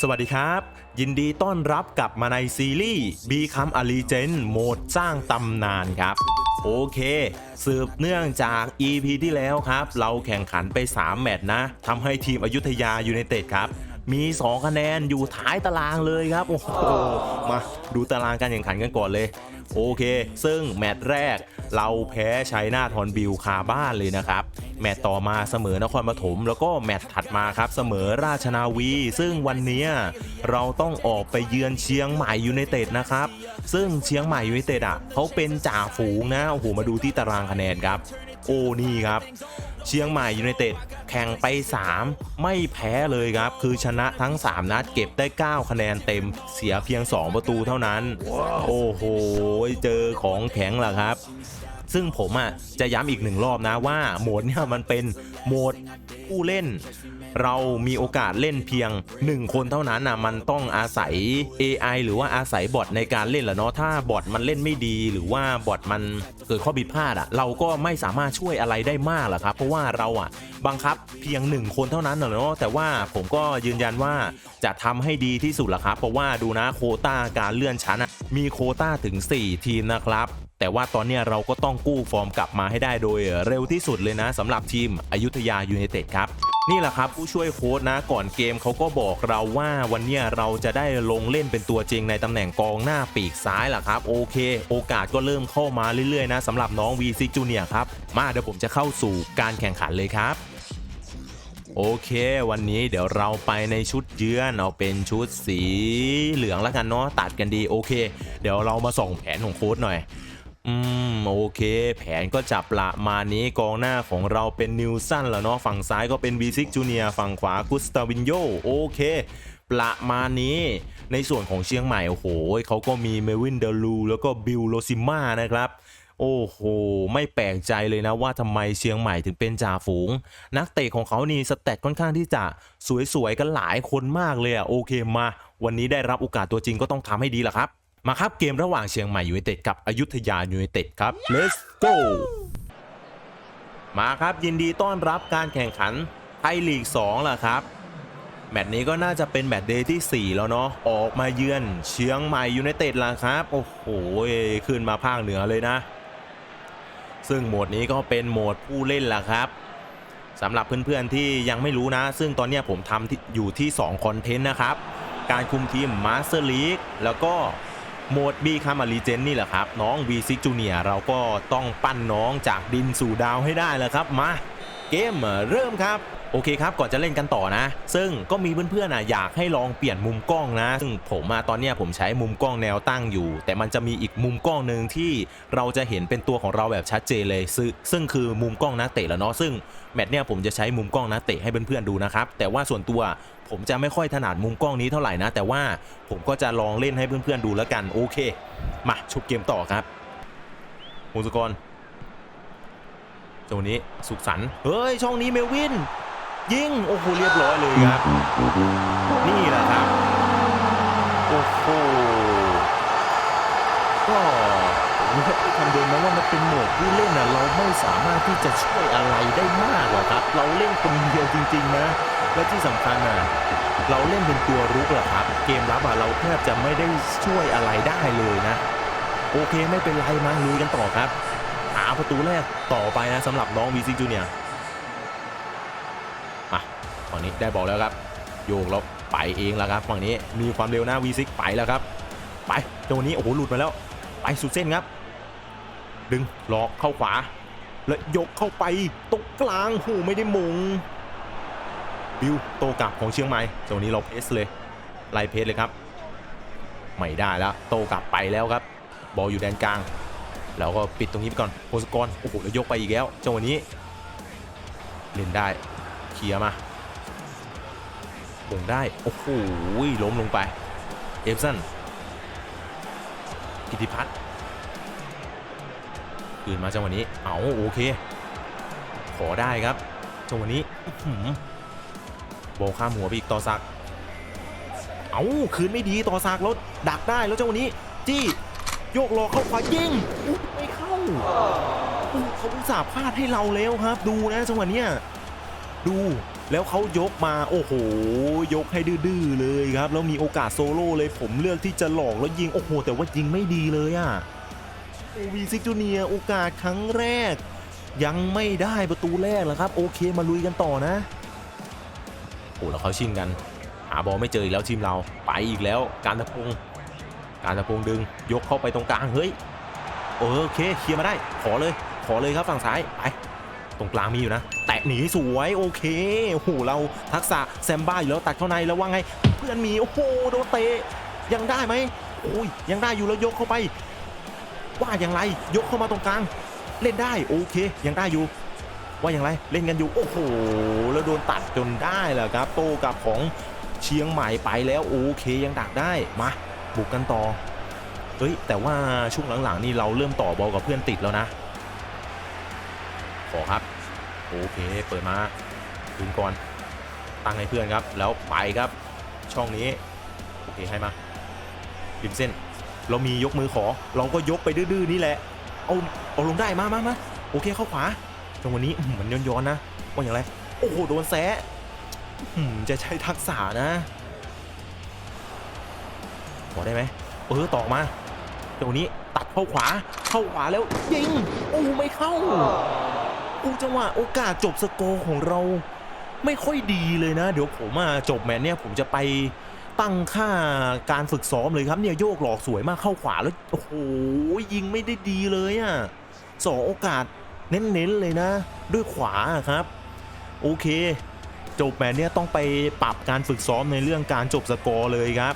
สวัสดีครับ ยินดีต้อนรับกลับมาในซีรีส์ Become a Legend โหมดสร้างตำนานครับ โอเค สืบเนื่องจาก EP ที่แล้วครับ เราแข่งขันไป 3 แมตช์นะทำให้ทีมอยุธยายูไนเต็ดครับ มี 2 คะแนนอยู่ท้ายตารางเลยครับ โอ้โห มาดูตารางการแข่งขันกันก่อนเลย โอเค ซึ่งแมตช์แรกเราแพ้ชัยนาทอนบิลคาบ้านเลยนะครับ แมตช์ต่อมาเสมอนครปฐมแล้วก็แมตช์ถัดมาครับเสมอราชนาวี ซึ่งวันนี้เราต้องออกไปเยือนเชียงใหม่ยูไนเต็ดนะครับ ซึ่งเชียงใหม่ยูไนเต็ดอะเขาเป็นจ่าฝูงนะ โอ้โห มาดูที่ตารางคะแนนครับ โอ้นี่ครับ เชียงใหม่ยูไนเต็ดแข่งไป 3 ไม่แพ้เลยครับ คือชนะทั้ง 3 นัดเก็บได้ 9 คะแนนเต็มเสียเพียง 2 ประตูเท่านั้น โอ้โห เจอของแข็งล่ะครับ ซึ่งผมอะจะย้ำอีกหนึ่งรอบนะว่าโหมดเนี่ยมันเป็นโหมดผู้เล่น เรามีโอกาสเล่นเพียง 1 คนเท่านั้นนะมันต้องอาศัย AI หรือว่าอาศัยบอทในการเล่นแหละเนาะถ้าบอทมันเล่นไม่ดีหรือว่าบอทมันเกิดข้อผิดพลาดอะเราก็ไม่สามารถช่วยอะไรได้มากหรอกครับ เพราะว่าเราอะบังคับเพียง 1 คนเท่านั้นน่ะเนาะแต่ว่าผมก็ยืนยันว่าจะทำให้ดีที่สุดละครับ เพราะว่าดูนะโคต้าการเลื่อนชั้นมีโคต้าถึง 4 ทีมนะครับ แต่ว่าตอนนี้เราก็ต้องกู้ฟอร์มกลับมาให้ได้โดยเร็วที่สุดเลยนะสำหรับทีมอยุธยายูไนเต็ดครับนี่แหละครับผู้ช่วยโค้ชนะก่อนเกมเขาก็บอกเราว่าวันนี้เราจะได้ลงเล่นเป็นตัวจริงในตำแหน่งกองหน้าปีกซ้ายล่ะครับโอเค โอกาสก็เริ่มเข้ามาเรื่อยๆนะสำหรับน้อง V6 Junior ครับ มาเดี๋ยวผมจะเข้าสู่การแข่งขันเลยครับ โอเค วันนี้เดี๋ยวเราไปในชุดเยือนเอาเป็นชุดสีเหลืองแล้วกันเนาะตัดกันดีโอเค เดี๋ยวเรามาส่องแผนของโค้ดหน่อย อืมโอเค แผนก็จับละมานี้กองหน้าของเราเป็นนิวสันแล้วเนาะฝั่งซ้ายก็เป็น V6 Junior ฝั่งขวากุสตาวินโยโอเค ประมาณนี้ ในส่วนของเชียงใหม่ โอ้โหเขาก็มีเมวินเดลูแล้วก็บิลโลซิม่านะครับโอ้โห ไม่แปลกใจเลยนะว่าทำไมเชียงใหม่ถึงเป็นจ่าฝูง นักเตะของเขานี่สเตตค่อนข้างที่จะสวยๆกันหลายคนมากเลยอะโอเคมา วันนี้ได้รับโอกาสตัวจริงก็ต้องทำให้ดีละครับ มาครับเกมระหว่างเชียงใหม่ยูไนเต็ดกับอยุธยายูไนเต็ดครับ let's go มาครับยินดีต้อนรับการแข่งขันไทยลีก2ล่ะครับ แมตช์นี้ก็น่าจะเป็นแมตช์เดย์ที่ 4 แล้วเนาะออกมาเยือนเชียงใหม่ยูไนเต็ดล่ะครับ โอ้โหขึ้นมาภาคเหนือเลยนะ ซึ่งโหมดนี้ก็เป็นโหมดผู้เล่นล่ะครับสำหรับเพื่อนๆที่ยังไม่รู้นะ ซึ่งตอนนี้ผมทำอยู่ที่2คอนเทนต์นะครับ การคุมทีม Master League แล้วก็ โหมด B คามารีเจนนี่แหละครับ น้อง V6 Junior เราก็ต้องปั้นน้องจากดินสู่ดาวให้ได้แล้วครับ มา เกมเริ่มครับ โอเคครับก่อนจะเล่นกันต่อนะ ซึ่งก็มีเพื่อนๆอะอยากให้ลองเปลี่ยนมุมกล้องนะ ซึ่งผมมาตอนนี้ผมใช้มุมกล้องแนวตั้งอยู่ แต่มันจะมีอีกมุมกล้องหนึ่งที่เราจะเห็นเป็นตัวของเราแบบชัดเจนเลยซึ่งซึ่งคือมุมกล้องนักเตะแล้วเนาะซึ่งแมตช์เนี้ยผมจะใช้มุมกล้องนักเตะให้เพื่อนๆดูนะครับแต่ว่าส่วนตัวผมจะไม่ค่อยถนัดมุมกล้องนี้เท่าไหร่นะ แต่ว่าผมก็จะลองเล่นให้เพื่อนๆดูแล้วกันโอเคมาชุบเกมต่อครับมูสกรจังนี้สุขสันเฮ้ยช่องนี้เมลวิน ยิงโอ้โหเรียบร้อยเลยครับ นี่แหละครับ โอ้โหก็ผมก็พูดคำเดิมนะว่ามันเป็นโหมดผู้เล่นนะเราไม่สามารถที่จะช่วยอะไรได้มากหรอกครับ เราเล่นคนเดียวจริง ๆ นะ และที่สำคัญอะเราเล่นเป็นตัวรุกแหละครับ เกมรับอะเราแทบจะไม่ได้ช่วยอะไรได้เลยนะ โอเคไม่เป็นไรมาลุยกันต่อครับ หาประตูแรกต่อไปนะสำหรับน้องวีซิจูเนีย มาฝั่งนี้ได้บอลแล้วครับ โยกแล้วไปเองแล้วครับฝั่งนี้มีความเร็วนะวีซิกไปแล้วครับ ไปจังหวะนี้โอ้โหหลุดมาแล้ว ไปสุดเส้นครับ ดึงหลอกเข้าขวา แล้วยกเข้าไปตรงกลางโหไม่ได้มงบิวโตกลับของเชียงใหม่จังหวะนี้เราเพสเลยไล่เพสเลยครับ ไม่ได้แล้วโตกลับไปแล้วครับ บอลอยู่แดนกลางแล้วก็ปิดตรงนี้ไปก่อนโพสกรโอ้โหแล้วยกไปอีกแล้วจังหวะนี้เล่นได้ เคลียร์มาบ่งได้ โอ้โหล้มลงไป เอฟสันกิติพัฒน์คืนมาจังหวะนี้ เอาโอเค ขอได้ครับ จังหวะนี้อื้อหือบข้ามหัวไปอีกต่อสัก เอาคืนไม่ดีต่อสักดิ์แล้วดักได้แล้วจังหวะนี้ จี้โยกหลอกเข้าขวายิงไม่เข้าเขาอุตส่าห์พลาดให้เราแล้วครับ ดูนะจังหวะเนี้ย ดู แล้วเขายกมาโอ้โห ยกให้ดื้อเลยครับ แล้วมีโอกาสโซโล่เลยผมเลือกที่จะหลอกแล้วยิงโอ้โห แต่ว่ายิงไม่ดีเลยอะ่ะโอวีซิกจูเนียโอกาสครั้งแรก ยังไม่ได้ประตูแรกแล้วครับ โอเคมาลุยกันต่อนะโอ้แล้วเขาชิงกัน หาบอลไม่เจออีกแล้วทีมเราไปอีกแล้วการตะพงการตะพงดึงยกเข้าไปตรงกลางเฮ้ยโอเคเคลียร์มาได้ ขอเลย ขอเลยครับฝั่งซ้ายไป ตรงกลางมีอยู่นะ แตะหนีสวยโอเคโอ้โหเราทักษะแซมบ้าอยู่แล้วตัดเข้าในแล้วว่าไง เพื่อนมีโอ้โหโดนเตะยังได้ไหมโอ้ยยังได้อยู่แล้วยกเข้าไป ว่าอย่างไรยกเข้ามาตรงกลาง เล่นได้โอเค ยังได้อยู่ ว่าอย่างไรเล่นกันอยู่โอ้โหแล้วโดนตัดจนได้แหละครับ โตกับของเชียงใหม่ไปแล้วโอเคยังดักได้มาบุกกันต่อเฮ้ยแต่ว่าช่วงหลังๆนี่เราเริ่มต่อบอลกับเพื่อนติดแล้วนะ อครับ โอเค เปิดมาถึงก่อน ตั้งให้เพื่อนครับ แล้วไปครับ ช่องนี้ โอเค ให้มาริมเส้น เรามียกมือขอ เราก็ยกไปดื้อๆนี่แหละ เอา เอาลงได้มามามาโอเค เข้าขวาจังหวะนี้มันย้อนๆนะ ว่าอย่างไร โอ้โห โดนแซะจะใช้ทักษะนะขอได้ไหมเออต่อมาจังหวะนี้ตัดเข้าขวา เข้าขวาแล้วยิง โอ้ ไม่เข้า อู้จังหวะโอกาสจบสกอร์ของเราไม่ค่อยดีเลยนะ เดี๋ยวผมอะจบแมตช์เนี่ยผมจะไปตั้งค่าการฝึกซ้อมเลยครับเนี่ยโยกหลอกสวยมากเข้าขวาแล้วโอ้โหยิงไม่ได้ดีเลยอะสองโอกาสเน้นๆเลยนะ ด้วยขวาครับ โอเค จบแมตช์เนี่ยต้องไปปรับการฝึกซ้อมในเรื่องการจบสกอร์เลยครับ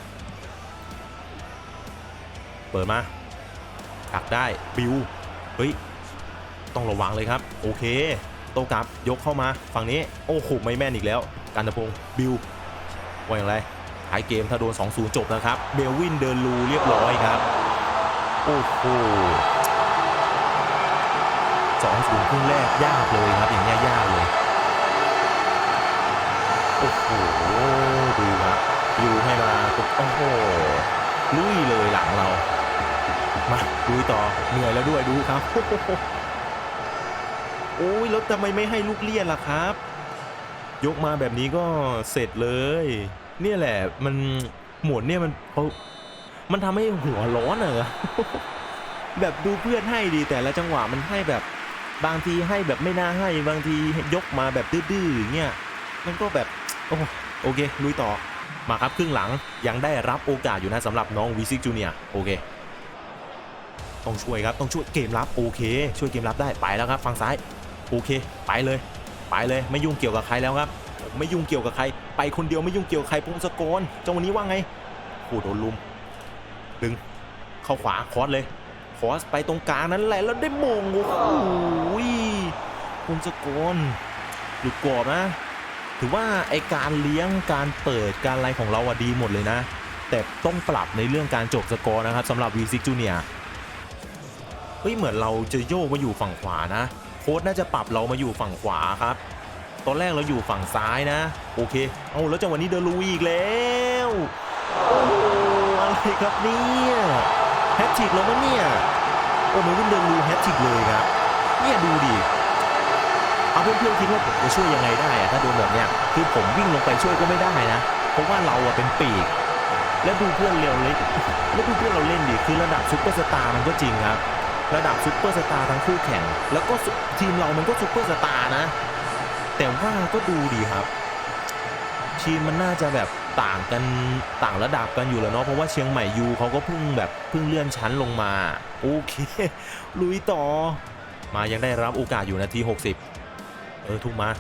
เปิดมาขักได้บิวเฮ้ย ต้องระวังเลยครับ โอเค โตกลับยกเข้ามาฝั่งนี้ โอ้โหไม่แม่นอีกแล้ว การตะพงบิวว่าอย่างไรท้ายเกมถ้าโดน 2-0 จบนะครับ เบลวินเดินลูเรียบร้อยครับ โอ้โห2-0ครึ่งแรกยากเลยครับ อย่างเงี้ยากเลย โอ้โหดูครับบิวให้มาปุ๊บโอ้โหลุยเลยหลังเรา มาดูต่อเหนื่อยแล้วด้วยดูครับ โอ้ยแล้วทำไมไม่ให้ลูกเลี้ยนล่ะครับ ยกมาแบบนี้ก็เสร็จเลย เนี่ยแหละมันหมวดเนี่ยมันเขามันทำให้หัวร้อนอะแบบดูเพื่อนให้ดีแต่ละจังหวะมันให้แบบบางทีให้แบบไม่น่าให้บางทียกมาแบบดื้อๆเงี้ยมันก็แบบโอ้โอเคลุยต่อมาครับครึ่งหลังยังได้รับโอกาสอยู่นะสำหรับน้องวิซิกจูเนียโอเคต้องช่วยครับต้องช่วยเกมรับโอเค ช่วยเกมรับได้ไปแล้วครับฝั่งซ้าย โอเค ไปเลย ไปเลยไม่ยุ่งเกี่ยวกับใครแล้วครับ ไม่ยุ่งเกี่ยวกับใคร ไปคนเดียวไม่ยุ่งเกี่ยวกับใครพงศกรจังหวะนี้ว่าไงโอ้โดนลุมดึงเข้าขวาคอสเลยคอสไปตรงกลางนั้นแหละแล้วได้มงโอ้โหพงศกรหลุดกรอบนะ ถือว่าไอการเลี้ยงการเปิดการอะไรของเราอะดีหมดเลยนะ แต่ต้องปรับในเรื่องการจบสกอร์นะครับสำหรับ V6 Junior เฮ้ยเหมือนเราจะโยกมาอยู่ฝั่งขวานะ โค้ดน่าจะปรับเรามาอยู่ฝั่งขวาครับ ตอนแรกเราอยู่ฝั่งซ้ายนะ โอเค เอาแล้วจังหวะนี้เดลูอีกแล้วโอ้โหอะไรครับเนี่ยแฮตติกแล้วมั้งเนี่ยโอ้ไม่วิ่งเดลูแฮตติกเลยครับเนี่ยดูดิเอาเพื่อนๆคิดว่าผมจะช่วยยังไงได้อะถ้าโดนแบบเนี้ยคือผมวิ่งลงไปช่วยก็ไม่ได้นะ เพราะว่าเราอะเป็นปีก แล้วดูเพื่อนเร็วเล็กแล้วดูเพื่อนเราเล่นดิคือระดับซุปเปอร์สตาร์มันก็จริงครับ ระดับซุปเปอร์สตาร์ทั้งคู่แข่ง แล้วก็ทีมเรามันก็ซุปเปอร์สตาร์นะ แต่ว่าก็ดูดีครับ ทีมมันน่าจะแบบต่างกันต่างระดับกันอยู่แล้วเนาะเพราะว่าเชียงใหม่ยูเขาก็เพิ่งแบบเพิ่งเลื่อนชั้นลงมาโอเคลุยต่อ มายังได้รับโอกาสอยู่นาที 60 เออทุกมา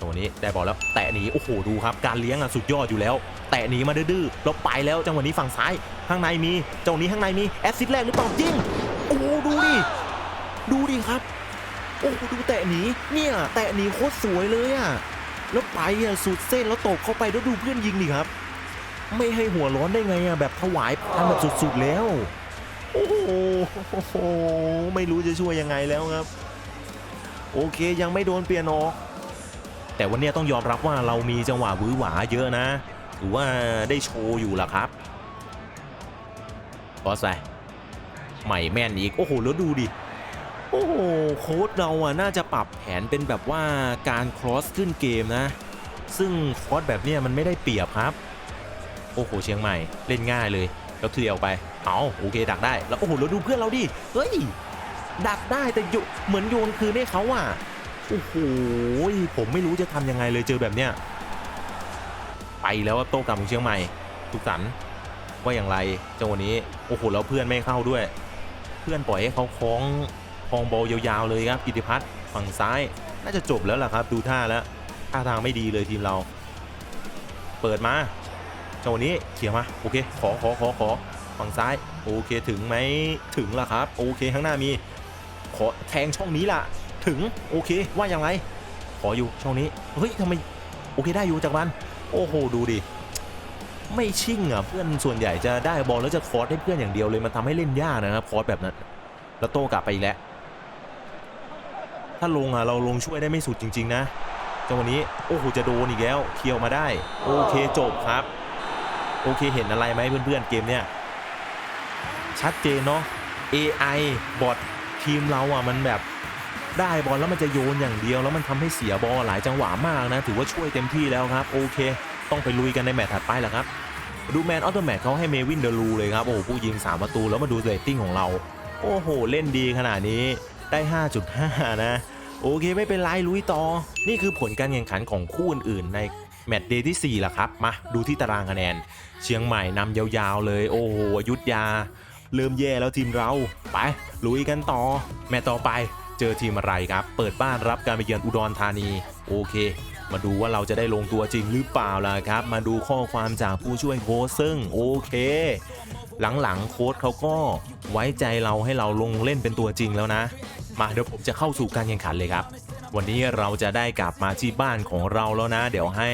ตัวนี้ได้บอลแล้วแตะหนีโอ้โหดูครับ การเลี้ยงอะสุดยอดอยู่แล้ว แตะหนีมาดื้อๆแล้วไปแล้วจังหวะนี้ฝั่งซ้ายข้างในมีจังหวะนี้ข้างในมีแอสซิสต์แรกหรือเปล่ายิง โอ้ดูดิ ดูดิครับ โอ้ดูแตะหนี เนี่ย แตะหนีโคตรสวยเลยอะแล้วไปอะสุดเส้นแล้วตกเข้าไปแล้วดูเพื่อนยิงดิครับ ไม่ให้หัวร้อนได้ไงอะแบบถวายพันแบบสุดๆแล้ว โอ้โห ไม่รู้จะช่วยยังไงแล้วครับ โอเคยังไม่โดนเปลี่ยนออกแต่วันนี้ต้องยอมรับว่าเรามีจังหวะวื้อหวาเยอะนะ ถือว่าได้โชว์อยู่ล่ะครับบอสไป ใหม่แม่นอีก โอ้โห แล้วดูดิ โอ้โห โค้ดเราอะน่าจะปรับแผนเป็นแบบว่าการครอสขึ้นเกมนะ ซึ่งครอสแบบเนี้ยมันไม่ได้เปรียบครับ โอ้โห เชียงใหม่เล่นง่ายเลย แล้วเคลียร์ออกไป เอาโอเค ดักได้ แล้วโอ้โห แล้วดูเพื่อนเราดิ เฮ้ย ดักได้แต่โยเหมือนโยนคืนให้เขาอะ โอ้โห ผมไม่รู้จะทำยังไงเลยเจอแบบเนี้ย ไปแล้วโต้กลับของเชียงใหม่ทุกสันว่าอย่างไรจังหวะนี้ โอ้โห แล้วเพื่อนไม่เข้าด้วย เพื่อนปล่อยให้เขาคล้องคลองบอลยาวๆเลยครับกิติพัฒน์ฝั่งซ้าย น่าจะจบแล้วล่ะครับ ดูท่าแล้วท่าทางไม่ดีเลยทีมเรา เปิดมาจังหวะนี้เขี่ยมาโอเค ขอขอขอขอฝั่งซ้ายโอเคถึงไหมถึงละครับ โอเคข้างหน้ามี ขอแทงช่องนี้ล่ะ ถึงโอเคว่าอย่างไร ขออยู่ช่องนี้เฮ้ยทำไมโอเคได้อยู่จากมันโอ้โหดูดิ ไม่ชิ่งอะเพื่อนส่วนใหญ่จะได้บอลแล้วจะคอร์สให้เพื่อนอย่างเดียวเลยมันทำให้เล่นยากนะครับคอร์สแบบนั้น แล้วโต้กลับไปอีกแล้วถ้าลงอะเราลงช่วยได้ไม่สุดจริง ๆ นะจังหวะนี้โอ้โหจะโดนอีกแล้วเคลียวมาได้ โอเคจบครับ โอเคเห็นอะไรไหมเพื่อนๆเกมเนี้ยชัดเจนเนาะ AI บอททีมเราอะมันแบบได้บอลแล้วมันจะโยนอย่างเดียว แล้วมันทำให้เสียบอลหลายจังหวะมากนะ ถือว่าช่วยเต็มที่แล้วครับ โอเค ต้องไปลุยกันในแมตช์ถัดไปแหละครับ ดูแมนออโตแมทเขาให้เมวินเดลูเลยครับ โอ้โหผู้ยิง 3 ประตูแล้วมาดูเรตติ้งของเรา โอ้โห เล่นดีขนาดนี้ได้ 5.5 นะ โอเคไม่เป็นไรลุยต่อ นี่คือผลการแข่งขันของคู่อื่นๆในแมตช์เดย์ที่ 4ละครับ มาดูที่ตารางคะแนน เชียงใหม่นำยาวๆเลย โอ้โหยุทธยา เริ่มแย่แล้วทีมเรา ไป ลุยกันต่อ แมตช์ต่อไปเจอทีมอะไรครับ เปิดบ้านรับการไปเยือนอุดรธานี โอเค มาดูว่าเราจะได้ลงตัวจริงหรือเปล่าล่ะครับ มาดูข้อความจากผู้ช่วยโค้ชซึ่งโอเค หลังๆโค้ชเขาก็ไว้ใจเราให้เราลงเล่นเป็นตัวจริงแล้วนะ มาเดี๋ยวผมจะเข้าสู่การแข่งขันเลยครับ วันนี้เราจะได้กลับมาที่บ้านของเราแล้วนะ เดี๋ยวให้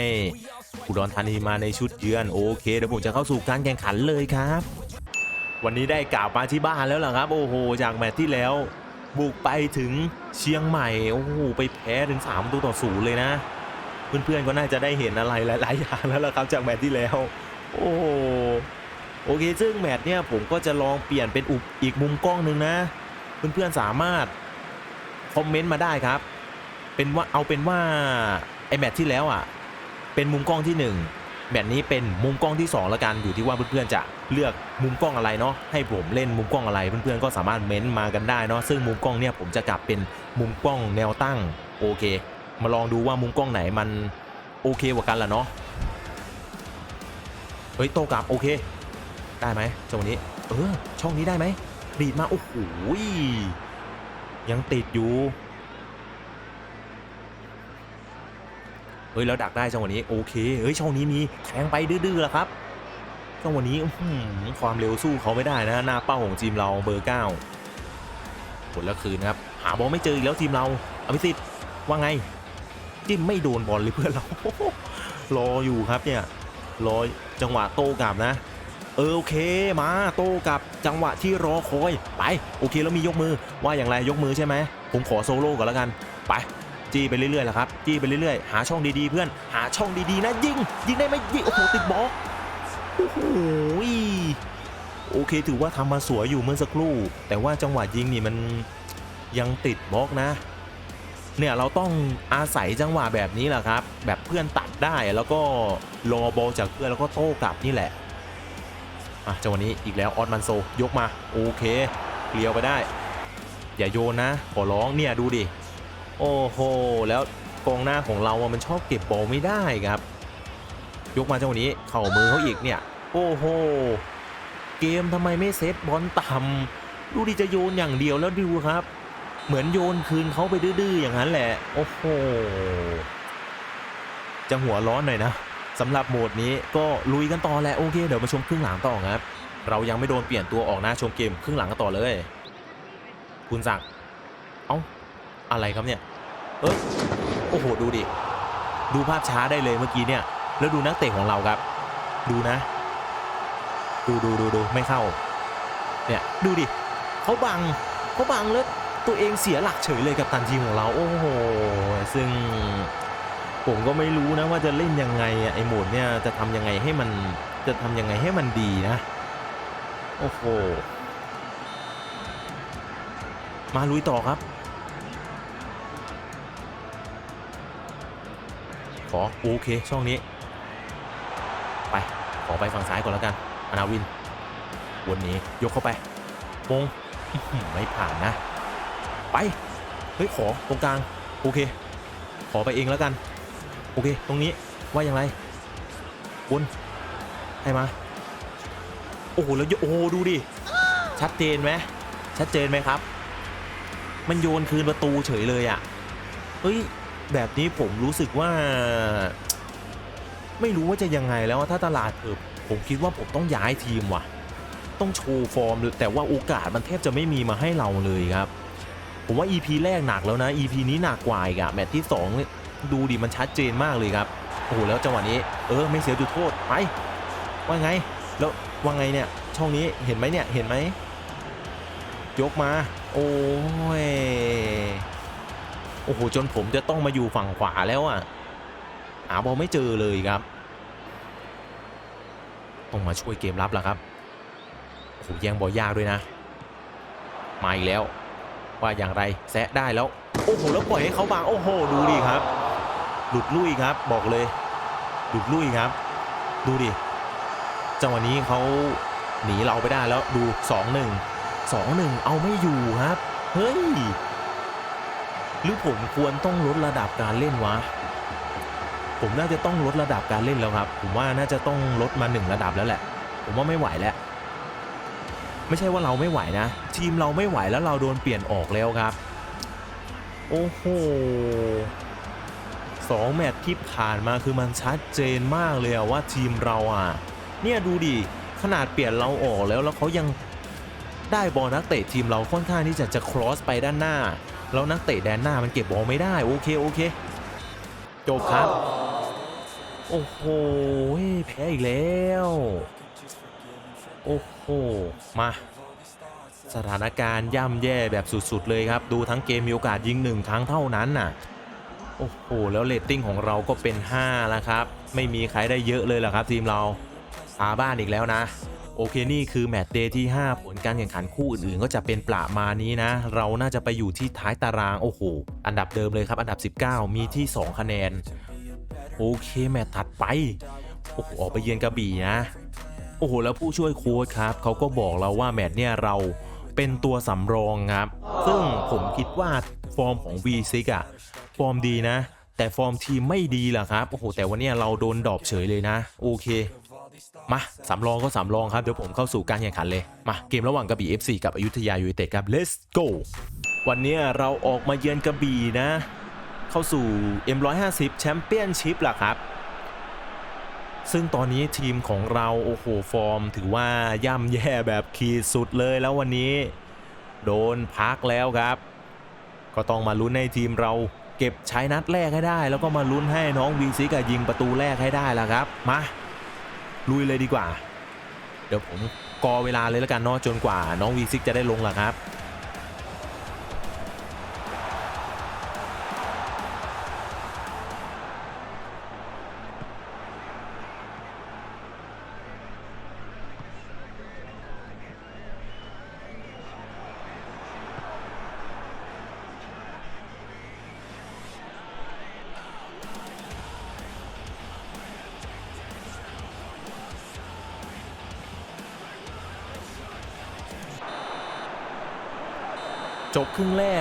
อุดรธานีมาในชุดเยือนโอเคเดี๋ยวผมจะเข้าสู่การแข่งขันเลยครับ วันนี้ได้กลับมาที่บ้านแล้วล่ะครับ โอ้โห จากแมตช์ที่แล้วบุกไปถึงเชียงใหม่โอ้โหไปแพ้ถึง3ประตูต่อศูนย์เลยนะ เพื่อนๆก็น่าจะได้เห็นอะไรหลายๆอย่างแล้วล่ะครับจากแมตช์ที่แล้ว โอ้โอเค ซึ่งแมตช์เนี่ยผมก็จะลองเปลี่ยนเป็นอุบอีกมุมกล้องหนึ่งนะ เพื่อนๆสามารถคอมเมนต์มาได้ครับ เป็นว่าเอาเป็นว่าไอแมตช์ที่แล้วอะเป็นมุมกล้องที่หนึ่งแมตช์นี้เป็นมุมกล้องที่สองละกันอยู่ที่ว่าเพื่อนๆจะเลือกมุมกล้องอะไรเนาะให้ผมเล่นมุมกล้องอะไรเพื่อนๆก็สามารถเม้นต์มากันได้เนาะซึ่งมุมกล้องเนี่ยผมจะกลับเป็นมุมกล้องแนวตั้งโอเค มาลองดูว่ามุมกล้องไหนมันโอเคกว่ากันล่ะเนาะเฮ้ยโตกลับโอเค ได้ไหมจังหวะนี้ เออ ช่องนี้ได้ไหมดีดมา โอ้โหยังติดอยู่ เฮ้ย แล้วดักได้จังหวะนี้ โอเค เฮ้ย ช่องนี้มีแทงไปดื้อๆแล้วครับจังหวะนี้ความเร็วสู้เขาไม่ได้นะ หน้าเป้าของทีมเราเบอร์9ผลละคืนครับ หาบอลไม่เจออีกแล้วทีมเราอภิสิทธิ์ว่าไง จิ้มไม่โดนบอลเลยเพื่อนเรารออยู่ครับเนี่ยรอจังหวะโต้กลับนะ เออโอเคมาโต้กลับจังหวะที่รอคอยไปโอเคแล้วมียกมือว่าอย่างไรยกมือใช่ไหมผมขอโซโล่ก่อนแล้วกันไปจี้ไปเรื่อยๆแหละครับจี้ไปเรื่อยๆ หาช่องดีๆ เพื่อนหาช่องดีๆนะยิงยิงได้ไหมยิงโอ้โหติดบล็อกโอ้โหโอเคถือว่าทำมาสวยอยู่เมื่อสักครู่ แต่ว่าจังหวะยิงนี่มันยังติดบล็อกนะ เนี่ยเราต้องอาศัยจังหวะแบบนี้แหละครับ แบบเพื่อนตัดได้แล้วก็รอบอลจากเพื่อนแล้วก็โต้กลับนี่แหละอะจังหวะนี้อีกแล้วออสมันโซยกมาโอเคเคลียวไปได้ อย่าโยนนะขอร้องเนี่ยดูดิโอ้โหแล้วกองหน้าของเราอะมันชอบเก็บบอลไม่ได้ครับ ยกมาจังหวะนี้เข่ามือเขาอีกเนี่ยโอ้โหเกมทำไมไม่เซตบอลต่ำดูดิจะโยนอย่างเดียวแล้วดูครับ เหมือนโยนคืนเขาไปดื้อๆอย่างนั้นแหละ โอ้โห จะหัวร้อนหน่อยนะสำหรับโหมดนี้ก็ลุยกันต่อแหละโอเค เดี๋ยวมาชมครึ่งหลังต่อครับ เรายังไม่โดนเปลี่ยนตัวออกหนะชมเกมครึ่งหลังกันต่อเลย คุณศักเอ้าอะไรครับเนี่ย เออโอ้โห ดูดิ ดูภาพช้าได้เลยเมื่อกี้เนี่ย แล้วดูนักเตะของเราครับ ดูนะ ดูดูดูดูไม่เข้า เนี่ย ดูดิเขาบังเขาบังแล้ว ตัวเองเสียหลักเฉยเลยกับตันทีมของเราโอ้โหซึ่งผมก็ไม่รู้นะว่าจะเล่นยังไงไอ้โหมดเนี่ยจะทำยังไงให้มันจะทำยังไงให้มันดีนะโอ้โหมาลุยต่อครับ ขอโอเคช่องนี้ ไป ขอไปฝั่งซ้ายก่อนแล้วกันอนาวินวนนี้ยกเข้าไปมงไม่ผ่านนะ ไป เฮ้ยขอตรงกลาง โอเค ขอไปเองแล้วกัน โอเค ตรงนี้ว่าอย่างไรวนให้มา โอ้โห แล้วโยโอ้ดูดิ ชัดเจนไหมชัดเจนไหมครับ มันโยนคืนประตูเฉยเลยอะ่ะ เฮ้ย แบบนี้ผมรู้สึกว่า ไม่รู้ว่าจะยังไงแล้วถ้าตลาดเปิดผมคิดว่าผมต้องย้ายทีมว่ะ ต้องโชว์ฟอร์ม แต่ว่าโอกาสมันแทบจะไม่มีมาให้เราเลยครับ ผมว่า EP แรกหนักแล้วนะ EP นี้หนักกว่าอีกอะแมตช์ที่ 2 ดูดิมันชัดเจนมากเลยครับโอ้โหแล้วจังหวะนี้เออไม่เสียจุดโทษไปว่าไง แล้วว่าไงเนี่ยช่องนี้เห็นไหมเนี่ยเห็นไหมยกมา โอ้ยโอ้โหจนผมจะต้องมาอยู่ฝั่งขวาแล้วอะหาบอลไม่เจอเลยครับต้องมาช่วยเกมรับแล้วครับโอ้โหแย่งบอลยากด้วยนะมาอีกแล้ว ว่าอย่างไรแซะได้แล้ว โอ้โหแล้วปล่อยให้เขาบางโอ้โห ดูดิครับ หลุดลุยครับบอกเลย หลุดลุยครับ ดูดิจังหวะนี้เขาหนีเราไปได้แล้วดู 2-1 2-1 เอาไม่อยู่ครับ เฮ้ย หรือผมควรต้องลดระดับการเล่นวะ ผมน่าจะต้องลดระดับการเล่นแล้วครับ ผมว่าน่าจะต้องลดมาหนึ่งระดับแล้วแหละ ผมว่าไม่ไหวแล้ว ไม่ใช่ว่าเราไม่ไหวนะ ทีมเราไม่ไหวแล้วเราโดนเปลี่ยนออกแล้วครับ โอ้โหสองแมตช์ที่ผ่านมาคือมันชัดเจนมากเลยอะว่าทีมเราอะ เนี่ยดูดิขนาดเปลี่ยนเราออกแล้วแล้วเขายังได้บอลนักเตะทีมเราค่อนข้างที่จะจะ cross ไปด้านหน้า แล้วนักเตะแดนหน้ามันเก็บบอลไม่ได้โอเคโอเคจบครับ โอ้โหแพ้อีกแล้ว โอ้โห มา สถานการณ์ย่ำแย่แบบสุดๆเลยครับ ดูทั้งเกมมีโอกาสยิงหนึ่งครั้งเท่านั้นน่ะ โอ้โห แล้วเรตติ้งของเราก็เป็น 5 แล้วครับ ไม่มีใครได้เยอะเลยละครับทีมเราพาบ้านอีกแล้วนะโอเคนี่คือแมตช์เดย์ที่ 5 ผลการแข่งขันคู่อื่นๆ ก็จะเป็นประมาณนี้นะ เราน่าจะไปอยู่ที่ท้ายตาราง โอ้โห อันดับเดิมเลยครับอันดับ 19 มีที่ 2 คะแนน โอเค แมตช์ถัดไป โอ้โห ออกไปเยือนกระบี่นะ โอ้โหแล้วผู้ช่วยโค้ชครับเขาก็บอกเราว่าแมตช์เนี่ยเราเป็นตัวสำรองครับ ซึ่งผมคิดว่าฟอร์มของ V6 อะฟอร์มดีนะ แต่ฟอร์มทีมไม่ดีล่ะครับโอ้โหแต่วันนี้เราโดนดรอปเฉยเลยนะ โอเค มาสำรองก็สำรองครับ เดี๋ยวผมเข้าสู่การแข่งขันเลย มาเกมระหว่างกระบี่ FC กับอยุธยายูไนเต็ดครับ let's go วันนี้เราออกมาเยือนกระบี่นะ เข้าสู่ M150 แชมเปี้ยนชิพล่ะครับ ซึ่งตอนนี้ทีมของเราโอ้โหฟอร์ม ถือว่าย่ำแย่แบบขีดสุดเลยแล้ววันนี้ โดนพักแล้วครับ ก็ต้องมาลุ้นให้ทีมเราเก็บใช้นัดแรกให้ได้ แล้วก็มาลุ้นให้น้องวีซิกยิงประตูแรกให้ได้ละครับ มาลุยเลยดีกว่า เดี๋ยวผมกอเวลาเลยแล้วกันเนาะจนกว่า น้องวีซิกจะได้ลงละครับ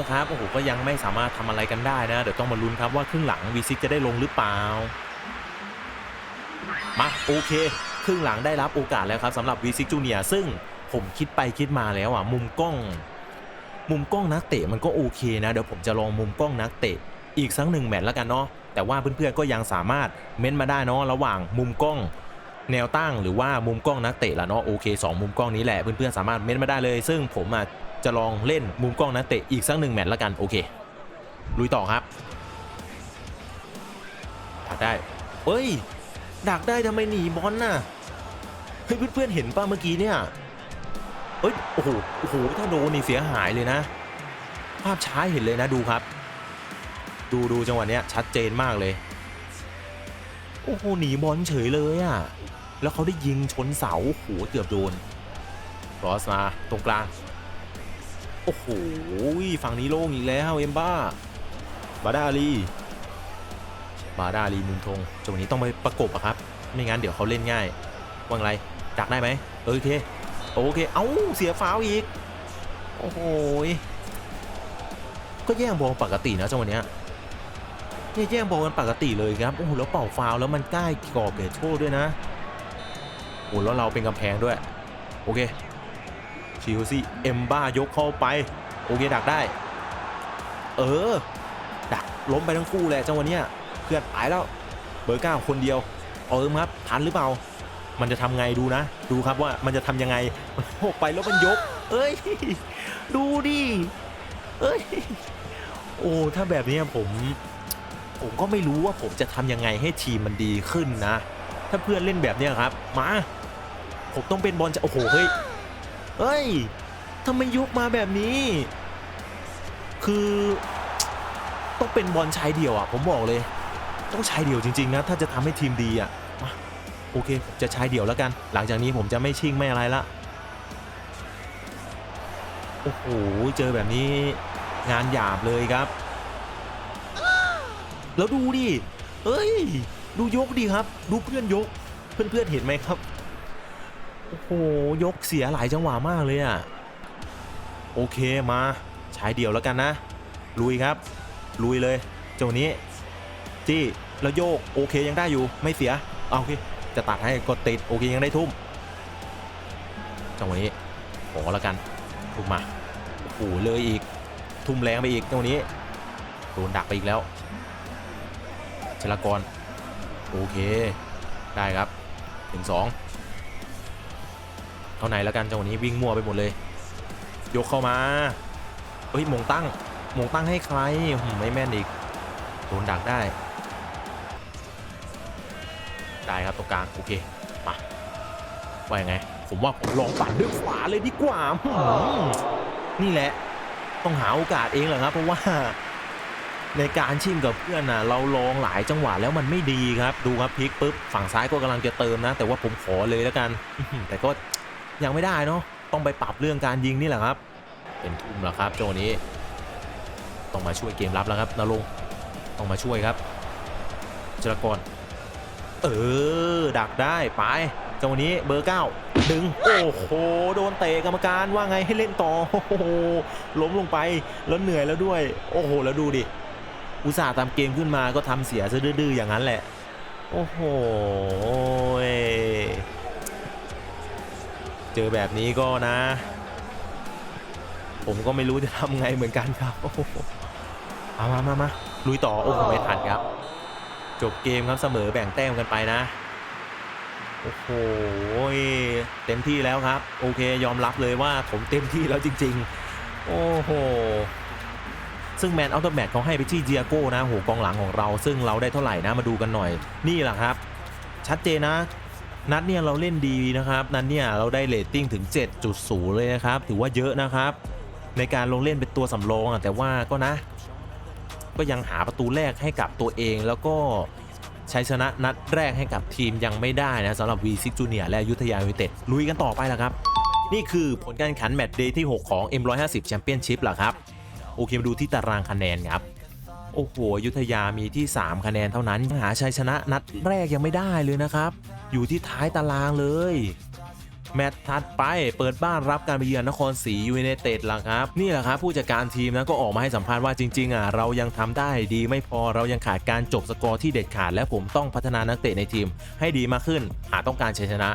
ครับโอ้โหก็ยังไม่สามารถทำอะไรกันได้นะ เดี๋ยวต้องมาลุ้นครับว่าครึ่งหลังวีซิกจะได้ลงหรือเปล่า มาโอเค ครึ่งหลังได้รับโอกาสแล้วครับสำหรับวีซิกจูเนียซึ่งผมคิดไปคิดมาแล้วอะมุมกล้อง มุมกล้องนักเตะมันก็โอเคนะเดี๋ยวผมจะลองมุมกล้องนักเตะอีกสักหนึ่งแมตช์แล้วกันเนาะแต่ว่าเพื่อนๆก็ยังสามารถเม้นมาได้เนาะระหว่างมุมกล้องแนวตั้งหรือว่ามุมกล้องนักเตะละเนาะโอเคสองมุมกล้องนี้แหละเพื่อนๆสามารถเม้นมาได้เลย ซึ่งผมอะ จะลองเล่นมุมกล้องนักเตะอีกสักหนึ่งแมตช์แล้วกันโอเคลุยต่อครับดักได้เอ้ย ดักได้ทำไมหนีบอลน่ะเฮ้ยเพื่อนๆเห็นป่ะเมื่อกี้เนี่ยเอ้ยโอ้โหโอ้โหถ้าโดนนี่เสียหายเลยนะ ภาพช้าเห็นเลยนะดูครับ ดูดูจังหวะเนี้ยชัดเจนมากเลยโอ้โหหนีบอลเฉยเลยอะ่ะแล้วเขาได้ยิงชนเสาโอ้โหเกือบโดนรอสมาตรงกลาง โอ้โหฝั่งนี้โล่งอีกแล้วเอ็มบ้าบาดาลีบาดาลีมุมธงจังหวะนี้ต้องไปประกบอะครับ ไม่งั้นเดี๋ยวเขาเล่นง่ายว่างไรดักได้ไหมโอเคโอเคเอ้าเสียฟาวอีกโอ้โหก็แย่งบอลปกตินะจังหวะนี้เนี่ยแย่งบอลกันปกติเลยครับโอ้โหแล้วเป่าฟาวแล้วมันใกล้กรอบเขตโทษด้วยนะโอ้โหแล้วเราเป็นกำแพงด้วย โอเค ชิลซี่เอ็มบ้ายกเข้าไป โอเคดักได้ เออ ดักล้มไปทั้งคู่แหละจังหวะเนี้ยเพื่อนตายแล้วเบอร์เก้าคนเดียว เอิมครับทันหรือเปล่า มันจะทำไงดูนะ ดูครับว่ามันจะทำยังไงมันโกไปแล้วมันยก เอ้ย ดูดิ เอ้ย โอ้ถ้าแบบนี้ผม ผมก็ไม่รู้ว่าผมจะทำยังไงให้ทีมมันดีขึ้นนะ ถ้าเพื่อนเล่นแบบนี้ครับ มา ผมต้องเป็นบอลจะโอ้โหเฮ้ย เฮ้ยทำไมยกมาแบบนี้ คือต้องเป็นบอลชายเดี่ยวอะ ผมบอกเลย ต้องชายเดี่ยวจริง ๆ นะ ถ้าจะทำให้ทีมดีอะโอเคผมจะชายเดี่ยวแล้วกัน หลังจากนี้ผมจะไม่ชิงไม่อะไรละโอ้โหเจอแบบนี้งานหยาบเลยครับ แล้วดูดิเอ้ย ดูยกดิครับ ดูเพื่อนยก เพื่อนๆเห็นไหมครับ โอ้โหยกเสียหลายจังหวะมากเลยอะโอเคมาชายเดี่ยวแล้วกันนะ ลุยครับ ลุยเลยจังหวะนี้จี้แล้วโยกโอเคยังได้อยู่ไม่เสียเอาโอเคจะตัดให้กดติดโอเคยังได้ทุ่มจังหวะนี้ขอแล้วกันทุ่มมาโอ้โหเลยอีก ทุ่มแรงไปอีกจังหวะนี้โดนดักไปอีกแล้วชลากรโอเคได้ครับถึงสอง เข้าในแล้วกันจังหวะนี้วิ่งมั่วไปหมดเลย ยกเข้ามาเฮ้ยมงตั้งมงตั้งให้ใครหืมไม่แม่นอีกโดนดักได้ ได้ครับตรงกลางโอเคมาว่ายังไง ผมว่าผมลองปั่นด้วยขวาเลยดีกว่าหืมนี่แหละ ต้องหาโอกาสเองแหละครับ เพราะว่าในการชิงกับเพื่อนน่ะเราลองหลายจังหวะแล้วมันไม่ดีครับ ดูครับพลิกปุ๊บฝั่งซ้ายก็กำลังจะเติมนะ แต่ว่าผมขอเลยแล้วกัน แต่ก็ ยังไม่ได้เนาะต้องไปปรับเรื่องการยิงนี่แหละครับ เป็นทุ่มแล้วครับโจนี้ ต้องมาช่วยเกมรับแล้วครับนรงต้องมาช่วยครับจรกรเออดักได้ไปจังหวะนี้เบอร์9ดึงโอ้โหโดนเตะกรรมการว่าไงให้เล่นต่อโอ้โหล้มลงไปแล้วเหนื่อยแล้วด้วย โอ้โหแล้วดูดิอุตส่าห์ตามเกมขึ้นมาก็ทำเสียซะดื้อๆอย่างนั้นแหละ โอ้โห เจอแบบนี้ก็นะ ผมก็ไม่รู้จะทำไงเหมือนกันครับเอามามามาลุยต่อ โอ้โหไม่ทันครับ จบเกมครับเสมอแบ่งแต้มกันไปนะ โอ้โหเต็มที่แล้วครับ โอเคยอมรับเลยว่าผมเต็มที่แล้วจริง ๆ โอ้โหซึ่งแมนอัลเทอร์แมทเขาให้ไปที่เจียโก้นะโหกองหลังของเรา ซึ่งเราได้เท่าไหร่นะมาดูกันหน่อย นี่แหละครับ ชัดเจนนะ นัดเนี่ยเราเล่นดีนะครับ นัดเนี่ยเราได้เรตติ้งถึง 7.0 เลยนะครับ ถือว่าเยอะนะครับ ในการลงเล่นเป็นตัวสำรองอะแต่ว่าก็นะ ก็ยังหาประตูแรกให้กับตัวเองแล้วก็ชัยชนะนัดแรกให้กับทีมยังไม่ได้นะสำหรับ V6 Junior และยุทธยายูเต็ดลุยกันต่อไปล้วครับ นี่คือผลการแข่งขันแมตช์เดย์ที่ 6 ของ M150 Championship ล่ะครับ โอเคมาดูที่ตารางคะแนนครับ โอ้โหยุธยามีที่ 3 คะแนนเท่านั้น หาชัยชนะนัดแรกยังไม่ได้เลยนะครับ อยู่ที่ท้ายตารางเลย แมตช์ถัดไปเปิดบ้านรับการไปเยือนนครศรียูไนเต็ดล่ะครับ นี่แหละครับผู้จัดการทีมนะก็ออกมาให้สัมภาษณ์ว่าจริงๆอะเรายังทำได้ดีไม่พอเรายังขาดการจบสกอร์ที่เด็ดขาดและผมต้องพัฒนานักเตะในทีม ให้ดีมากขึ้นหากต้องการชัยชนะ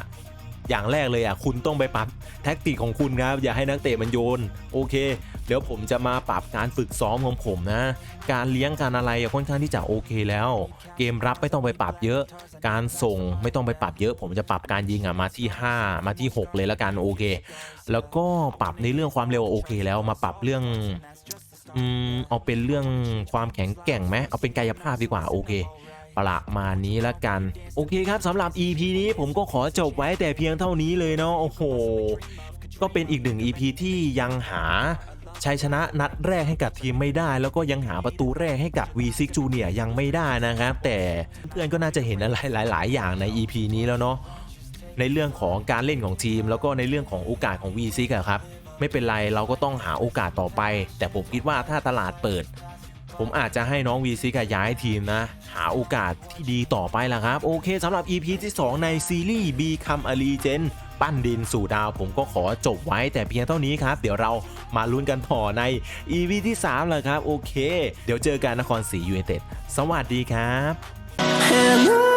อย่างแรกเลยอะคุณต้องไปปรับแท็กติกของคุณครับอย่าให้นักเตะมันโยน โอเค ดี๋ยวผมจะมาปรับการฝึกซ้อมของผมนะ การเลี้ยงการอะไรค่อนข้างที่จะโอเคแล้ว เกมรับไม่ต้องไปปรับเยอะ การส่งไม่ต้องไปปรับเยอะ ผมจะปรับการยิงอะมาที่ 5 มาที่ 6 เลยละกันโอเค แล้วก็ปรับในเรื่องความเร็วโอเคแล้วมาปรับเรื่องอืมเอาเป็นเรื่องความแข็งแกร่งไหมเอาเป็นกายภาพดีกว่าโอเคประมาณนี้ละกัน โอเคครับสำหรับ EP นี้ผมก็ขอจบไว้แต่เพียงเท่านี้เลยเนาะโอ้โห ก็เป็นอีกหนึ่ง EP ที่ยังหา ชัยชนะนัดแรกให้กับทีมไม่ได้ แล้วก็ยังหาประตูแรกให้กับ V6 Junior ยังไม่ได้นะครับ แต่เพื่อนก็น่าจะเห็นอะไรหลาย ๆ อย่างใน EP นี้แล้วเนาะในเรื่องของการเล่นของทีม แล้วก็ในเรื่องของโอกาสของ V6 อะครับไม่เป็นไรเราก็ต้องหาโอกาสต่อไป แต่ผมคิดว่าถ้าตลาดเปิด ผมอาจจะให้น้องวีซิกย้ายทีมนะ หาโอกาสที่ดีต่อไปล่ะครับ โอเคสำหรับ EP ที่ 2 ในซีรีส์ Become a Legend ปั้นดินสู่ดาว ผมก็ขอจบไว้แต่เพียงเท่านี้ครับ เดี๋ยวเรามาลุ้นกันต่อใน EP ที่3เลยครับ โอเค เดี๋ยวเจอกันนครศรียูไนเต็ดสวัสดีครับ